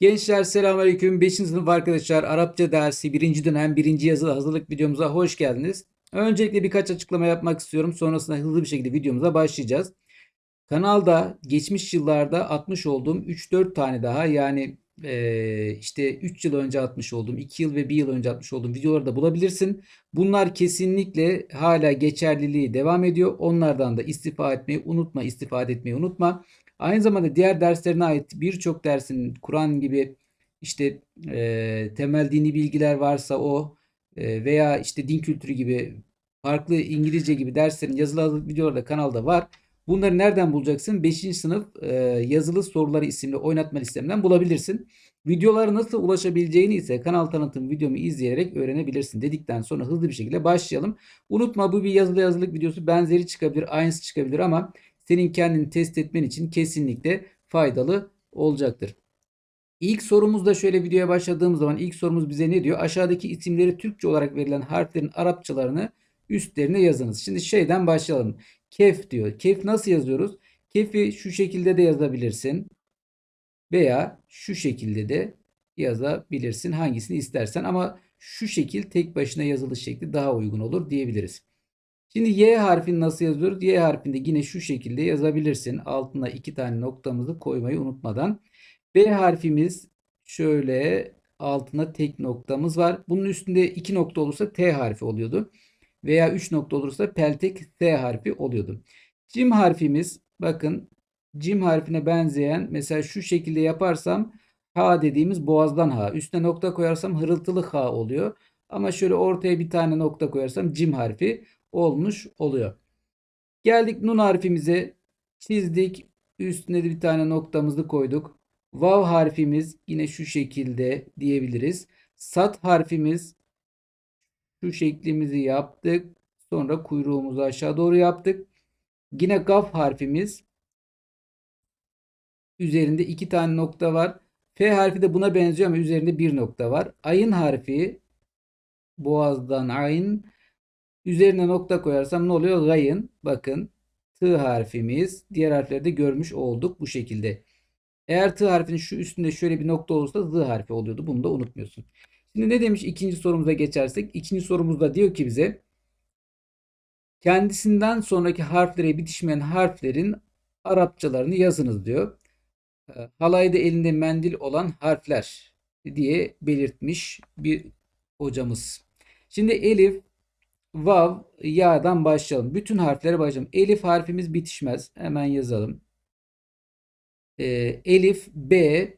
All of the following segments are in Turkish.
Gençler selamünaleyküm. 5. sınıf arkadaşlar Arapça dersi 1. dönem 1. yazılı hazırlık videomuza hoş geldiniz. Öncelikle birkaç açıklama yapmak istiyorum. Sonrasında hızlı bir şekilde videomuza başlayacağız. Kanalda geçmiş yıllarda atmış olduğum 3-4 tane daha yani eee, işte 3 yıl önce atmış olduğum, 2 yıl ve 1 yıl önce atmış olduğum videoları da bulabilirsin. Bunlar kesinlikle hala geçerliliği devam ediyor. Onlardan da istifade etmeyi unutma, istifade etmeyi unutma. Aynı zamanda diğer derslerine ait birçok dersin Kur'an gibi işte e, temel dini bilgiler varsa o e, veya işte din kültürü gibi farklı İngilizce gibi derslerin yazılı videoları da kanalda var. Bunları nereden bulacaksın? 5. sınıf e, yazılı soruları isimli oynatma listemden bulabilirsin. Videolara nasıl ulaşabileceğini ise kanal tanıtım videomu izleyerek öğrenebilirsin dedikten sonra hızlı bir şekilde başlayalım. Unutma bu bir yazılı yazılık videosu benzeri çıkabilir, aynısı çıkabilir ama senin kendini test etmen için kesinlikle faydalı olacaktır. İlk sorumuzda şöyle videoya başladığımız zaman ilk sorumuz bize ne diyor? Aşağıdaki isimleri Türkçe olarak verilen harflerin Arapçalarını üstlerine yazınız. Şimdi şeyden başlayalım. Kef diyor. Kef nasıl yazıyoruz? Kefi şu şekilde de yazabilirsin. Veya şu şekilde de yazabilirsin. Hangisini istersen ama şu şekil tek başına yazılış şekli daha uygun olur diyebiliriz. Şimdi Y harfini nasıl yazıyoruz? Y harfini de yine şu şekilde yazabilirsin. Altına iki tane noktamızı koymayı unutmadan. B harfimiz şöyle altına tek noktamız var. Bunun üstünde iki nokta olursa T harfi oluyordu. Veya üç nokta olursa peltek T harfi oluyordu. Cim harfimiz bakın cim harfine benzeyen mesela şu şekilde yaparsam H dediğimiz boğazdan H. Üstüne nokta koyarsam hırıltılı H oluyor. Ama şöyle ortaya bir tane nokta koyarsam cim harfi olmuş oluyor. Geldik nun harfimize çizdik. Üstüne de bir tane noktamızı koyduk. Vav harfimiz yine şu şekilde diyebiliriz. Sat harfimiz şu şeklimizi yaptık. Sonra kuyruğumuzu aşağı doğru yaptık. Yine gaf harfimiz üzerinde iki tane nokta var. F harfi de buna benziyor ama üzerinde bir nokta var. Ayın harfi boğazdan ayın Üzerine nokta koyarsam ne oluyor? Gayın. Bakın T harfimiz. Diğer harfleri de görmüş olduk bu şekilde. Eğer T harfinin şu üstünde şöyle bir nokta olursa Z harfi oluyordu. Bunu da unutmuyorsun. Şimdi ne demiş ikinci sorumuza geçersek? İkinci sorumuzda diyor ki bize kendisinden sonraki harflere bitişmeyen harflerin Arapçalarını yazınız diyor. Ee, halayda elinde mendil olan harfler diye belirtmiş bir hocamız. Şimdi Elif, Vav, Ya'dan başlayalım. Bütün harflere başlayalım. Elif harfimiz bitişmez. Hemen yazalım. Ee, Elif, B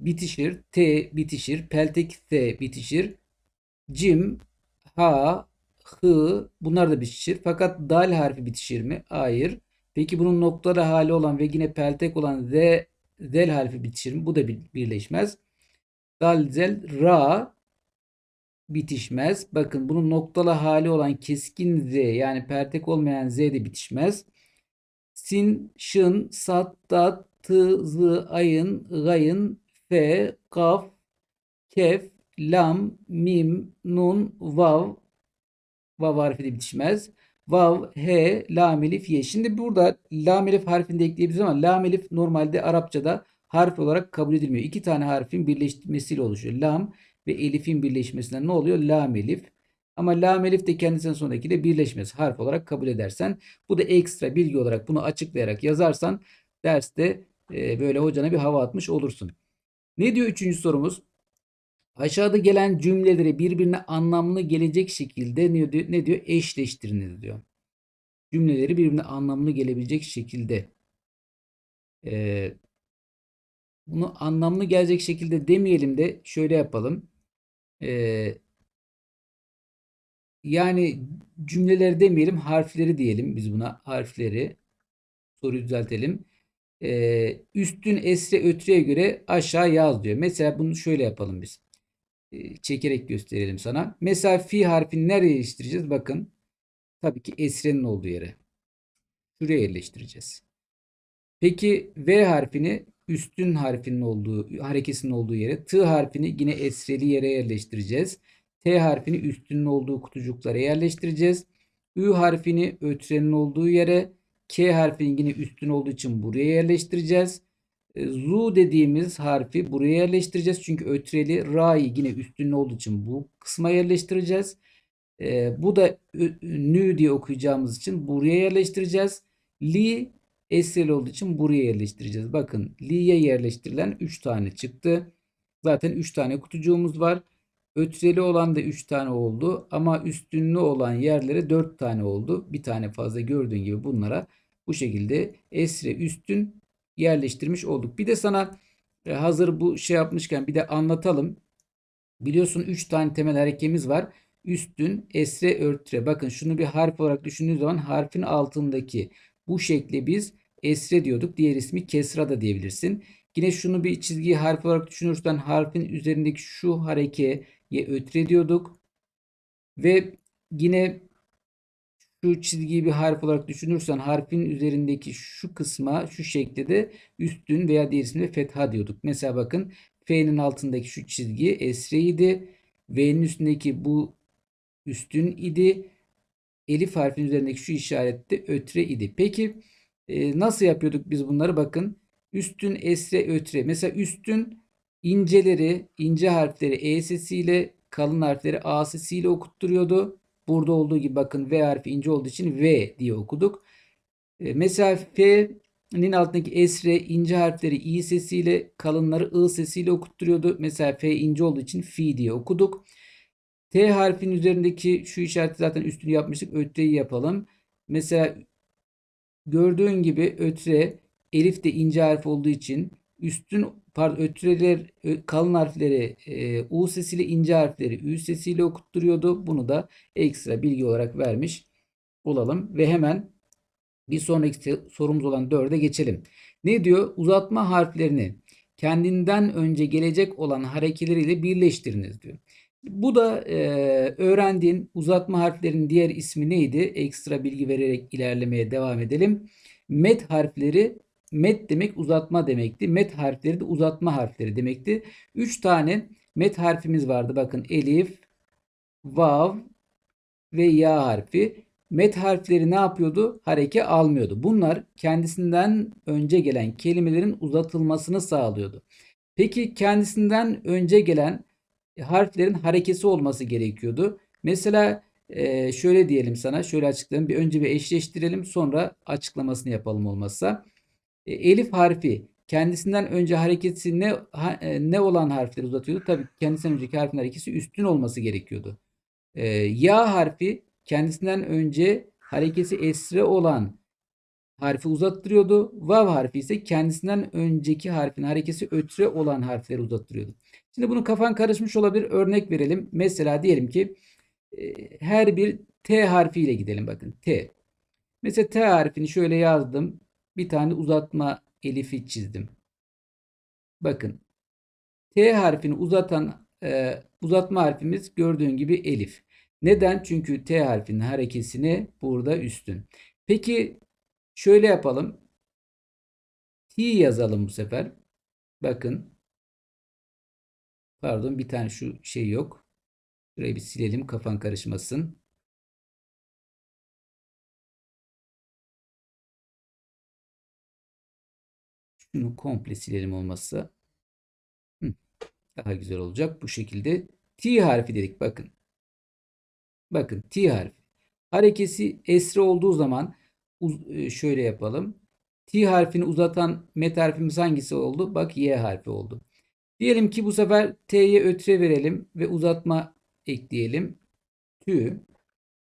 bitişir. T bitişir. Peltek T bitişir. Cim, H, H bunlar da bitişir. Fakat dal harfi bitişir mi? Hayır. Peki bunun noktalı hali olan ve yine peltek olan Z, zel harfi bitişir mi? Bu da birleşmez. Dal, zel, ra bitişmez. Bakın bunun noktalı hali olan keskin Z yani pertek olmayan Z de bitişmez. Sin, şın, sat, dat, tı, zı, ayın, gayın, fe, kaf, kef, lam, mim, nun, vav. Vav harfi de bitişmez. Vav, he, lam, elif, ye. Şimdi burada lam, elif harfini de ekleyebiliriz ama lam, elif normalde Arapçada harf olarak kabul edilmiyor. İki tane harfin birleşmesiyle oluşuyor. Lam, ve elifin birleşmesinden ne oluyor? Lam elif. Ama lam elif de kendisinden sonraki de birleşmez. Harf olarak kabul edersen. Bu da ekstra bilgi olarak bunu açıklayarak yazarsan derste e, böyle hocana bir hava atmış olursun. Ne diyor üçüncü sorumuz? Aşağıda gelen cümleleri birbirine anlamlı gelecek şekilde ne diyor? Ne diyor? Eşleştiriniz diyor. Cümleleri birbirine anlamlı gelebilecek şekilde. Ee, bunu anlamlı gelecek şekilde demeyelim de şöyle yapalım. Ee, yani cümleleri demeyelim harfleri diyelim biz buna harfleri soruyu düzeltelim. Ee, üstün esre ötürüye göre aşağı yaz diyor. Mesela bunu şöyle yapalım biz. Ee, çekerek gösterelim sana. Mesela fi harfini nereye yerleştireceğiz? Bakın. Tabii ki esrenin olduğu yere. Şuraya yerleştireceğiz. Peki V harfini üstün harfinin olduğu, harekesinin olduğu yere, T harfini yine esreli yere yerleştireceğiz. T harfini üstünün olduğu kutucuklara yerleştireceğiz. Ü harfini ötrenin olduğu yere, K harfini yine üstün olduğu için buraya yerleştireceğiz. E, Zu dediğimiz harfi buraya yerleştireceğiz. Çünkü ötreli ra'yı yine üstünlü olduğu için bu kısma yerleştireceğiz. E, bu da nü diye okuyacağımız için buraya yerleştireceğiz. Li esreli olduğu için buraya yerleştireceğiz. Bakın li'ye yerleştirilen 3 tane çıktı. Zaten 3 tane kutucuğumuz var. Ötreli olan da 3 tane oldu ama üstünlü olan yerlere 4 tane oldu. Bir tane fazla gördüğün gibi bunlara bu şekilde esre üstün yerleştirmiş olduk. Bir de sana e, hazır bu şey yapmışken bir de anlatalım. Biliyorsun 3 tane temel harekemiz var. Üstün, esre, örtre. Bakın şunu bir harf olarak düşündüğün zaman harfin altındaki bu şekli biz esre diyorduk. Diğer ismi kesra da diyebilirsin. Yine şunu bir çizgi harf olarak düşünürsen harfin üzerindeki şu harekeye ötre diyorduk. Ve yine şu çizgiyi bir harf olarak düşünürsen harfin üzerindeki şu kısma şu şekilde de üstün veya diğer ismiyle fetha diyorduk. Mesela bakın F'nin altındaki şu çizgi esre idi. V'nin üstündeki bu üstün idi. Elif harfin üzerindeki şu işaret de ötre idi. Peki e, nasıl yapıyorduk biz bunları? Bakın üstün esre ötre. Mesela üstün inceleri, ince harfleri E sesiyle, kalın harfleri A sesiyle okutturuyordu. Burada olduğu gibi bakın V harfi ince olduğu için V diye okuduk. E, mesela F'nin altındaki esre ince harfleri İ sesiyle, kalınları I sesiyle okutturuyordu. Mesela F ince olduğu için Fi diye okuduk. T harfinin üzerindeki şu işareti zaten üstünü yapmıştık. Ötreyi yapalım. Mesela gördüğün gibi ötre elif de ince harf olduğu için üstün pardon ötreler ö- kalın harfleri e, U sesiyle ince harfleri Ü sesiyle okutturuyordu. Bunu da ekstra bilgi olarak vermiş olalım ve hemen bir sonraki sorumuz olan 4'e geçelim. Ne diyor? Uzatma harflerini kendinden önce gelecek olan harekeleriyle birleştiriniz diyor. Bu da e, öğrendiğin uzatma harflerinin diğer ismi neydi? Ekstra bilgi vererek ilerlemeye devam edelim. Met harfleri met demek uzatma demekti. Met harfleri de uzatma harfleri demekti. 3 tane met harfimiz vardı. Bakın elif, vav ve ya harfi. Met harfleri ne yapıyordu? Hareke almıyordu. Bunlar kendisinden önce gelen kelimelerin uzatılmasını sağlıyordu. Peki kendisinden önce gelen harflerin harekesi olması gerekiyordu. Mesela e, şöyle diyelim sana, şöyle açıklayalım. Bir önce bir eşleştirelim, sonra açıklamasını yapalım olmazsa. E, elif harfi kendisinden önce hareketi ne e, ne olan harfleri uzatıyordu? Tabii kendisinden önceki harfin harekesi üstün olması gerekiyordu. E, ya harfi kendisinden önce harekesi esre olan harfi uzattırıyordu. Vav harfi ise kendisinden önceki harfin harekesi ötre olan harfleri uzattırıyordu. Şimdi bunu kafan karışmış olabilir. Örnek verelim. Mesela diyelim ki her bir T harfiyle gidelim bakın. T. Mesela T harfini şöyle yazdım. Bir tane uzatma elifi çizdim. Bakın. T harfini uzatan e, uzatma harfimiz gördüğün gibi elif. Neden? Çünkü T harfinin harekesini burada üstün. Peki şöyle yapalım. T yazalım bu sefer. Bakın. Pardon bir tane şu şey yok. Şurayı bir silelim kafan karışmasın. Şunu komple silelim olmazsa. Hı, Daha güzel olacak. Bu şekilde T harfi dedik bakın. Bakın T harfi. Harekesi esre olduğu zaman e, şöyle yapalım. T harfini uzatan met harfimiz hangisi oldu? Bak Y harfi oldu. Diyelim ki bu sefer T'ye ötre verelim ve uzatma ekleyelim. Tü.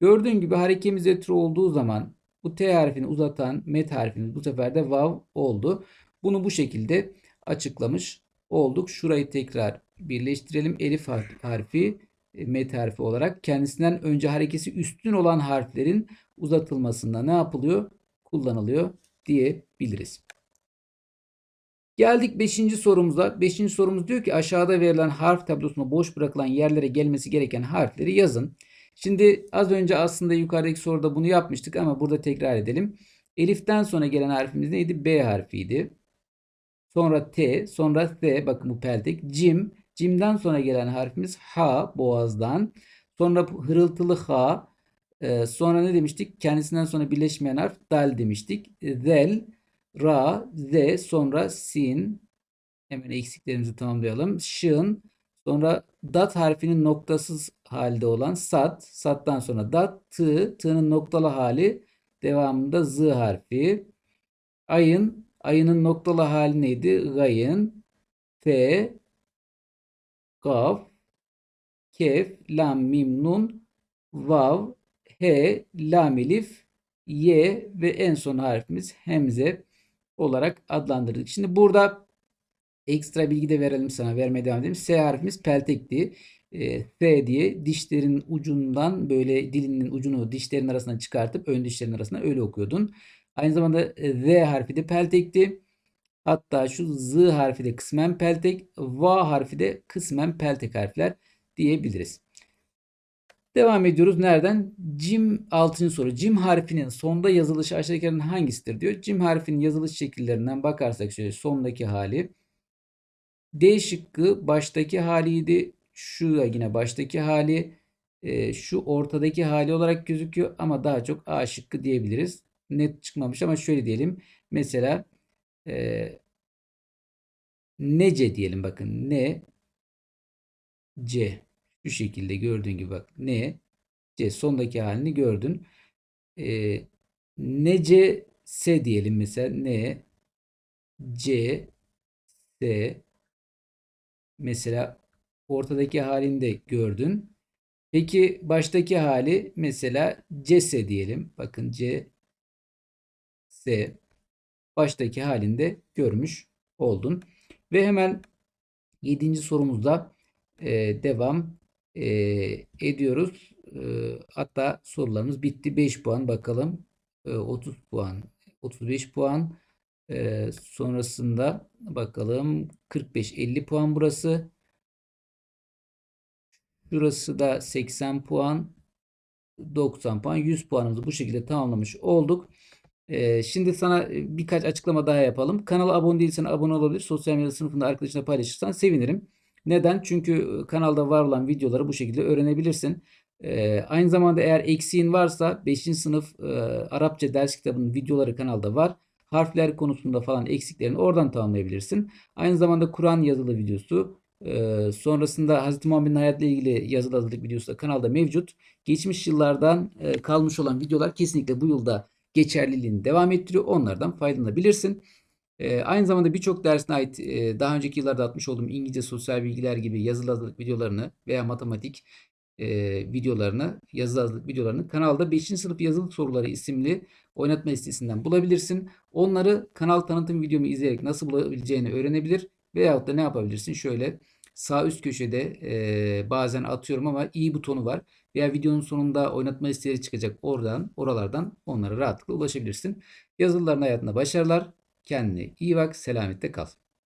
Gördüğün gibi harekemiz ötre olduğu zaman bu T harfini uzatan met harfimiz bu sefer de vav oldu. Bunu bu şekilde açıklamış olduk. Şurayı tekrar birleştirelim. Elif har- harfi e, met harfi olarak kendisinden önce harekesi üstün olan harflerin uzatılmasında ne yapılıyor? Kullanılıyor diyebiliriz. Geldik 5. sorumuza. 5. sorumuz diyor ki aşağıda verilen harf tablosuna boş bırakılan yerlere gelmesi gereken harfleri yazın. Şimdi az önce aslında yukarıdaki soruda bunu yapmıştık ama burada tekrar edelim. Elif'ten sonra gelen harfimiz neydi? B harfiydi. Sonra T, sonra T, bakın bu peltek. Cim, cimden sonra gelen harfimiz H, boğazdan. Sonra hırıltılı H. Ee, sonra ne demiştik? Kendisinden sonra birleşmeyen harf dal demiştik. Zel, ra, z, sonra sin. Hemen eksiklerimizi tamamlayalım. Şın, sonra dat harfinin noktasız halde olan sat, sattan sonra dat, tı, tığının noktalı hali, devamında z harfi. Ayın, ayının noktalı hali neydi? Gayın, f, gaf, kef, lam, mim, nun, vav, he, lam, elif, y ve en son harfimiz hemze olarak adlandırdık. Şimdi burada ekstra bilgi de verelim sana. Vermeye devam edelim. S harfimiz peltekti. E, S diye dişlerin ucundan böyle dilinin ucunu dişlerin arasına çıkartıp ön dişlerin arasına öyle okuyordun. Aynı zamanda e, Z harfi de peltekti. Hatta şu Z harfi de kısmen peltek, V harfi de kısmen peltek harfler diyebiliriz. Devam ediyoruz. Nereden? Cim 6. soru. Cim harfinin sonda yazılışı aşağıdakilerin hangisidir diyor. Cim harfinin yazılış şekillerinden bakarsak şöyle sondaki hali. D şıkkı baştaki haliydi. Şu da yine baştaki hali. E, şu ortadaki hali olarak gözüküyor ama daha çok A şıkkı diyebiliriz. Net çıkmamış ama şöyle diyelim. Mesela e, nece diyelim bakın. Ne C. Şu şekilde gördüğün gibi bak. Ne C. Sondaki halini gördün. E, nece S diyelim mesela. Ne C S mesela ortadaki halini de gördün. Peki baştaki hali mesela cese diyelim. Bakın C S baştaki halinde görmüş oldun. Ve hemen 7. sorumuzda e, devam e, ediyoruz. E, hatta sorularımız bitti. 5 puan bakalım. E, 30 puan, 35 puan. E, sonrasında bakalım 45-50 puan burası. Şurası da 80 puan. 90 puan. 100 puanımızı bu şekilde tamamlamış olduk. Ee, şimdi sana birkaç açıklama daha yapalım. Kanala abone değilsen abone olabilir. Sosyal medya sınıfında arkadaşına paylaşırsan sevinirim. Neden? Çünkü kanalda var olan videoları bu şekilde öğrenebilirsin. Ee, aynı zamanda eğer eksiğin varsa 5. sınıf e, Arapça ders kitabının videoları kanalda var. Harfler konusunda falan eksiklerini oradan tamamlayabilirsin. Aynı zamanda Kur'an yazılı videosu, ee, sonrasında Hz. Muhammed'in hayatıyla ilgili yazılı hazırlık videosu da kanalda mevcut. Geçmiş yıllardan e, kalmış olan videolar kesinlikle bu yılda geçerliliğini devam ettiriyor. Onlardan faydalanabilirsin. E, aynı zamanda birçok dersine ait e, daha önceki yıllarda atmış olduğum İngilizce sosyal bilgiler gibi yazılı hazırlık videolarını veya matematik e, videolarını, yazılı hazırlık videolarını kanalda 5. sınıf yazılı soruları isimli oynatma listesinden bulabilirsin. Onları kanal tanıtım videomu izleyerek nasıl bulabileceğini öğrenebilir. Veyahut da ne yapabilirsin? Şöyle sağ üst köşede e, bazen atıyorum ama i butonu var. Veya videonun sonunda oynatma listeleri çıkacak oradan, oralardan onlara rahatlıkla ulaşabilirsin. Yazılıların hayatında başarılar. Kendine iyi bak, selamette kal.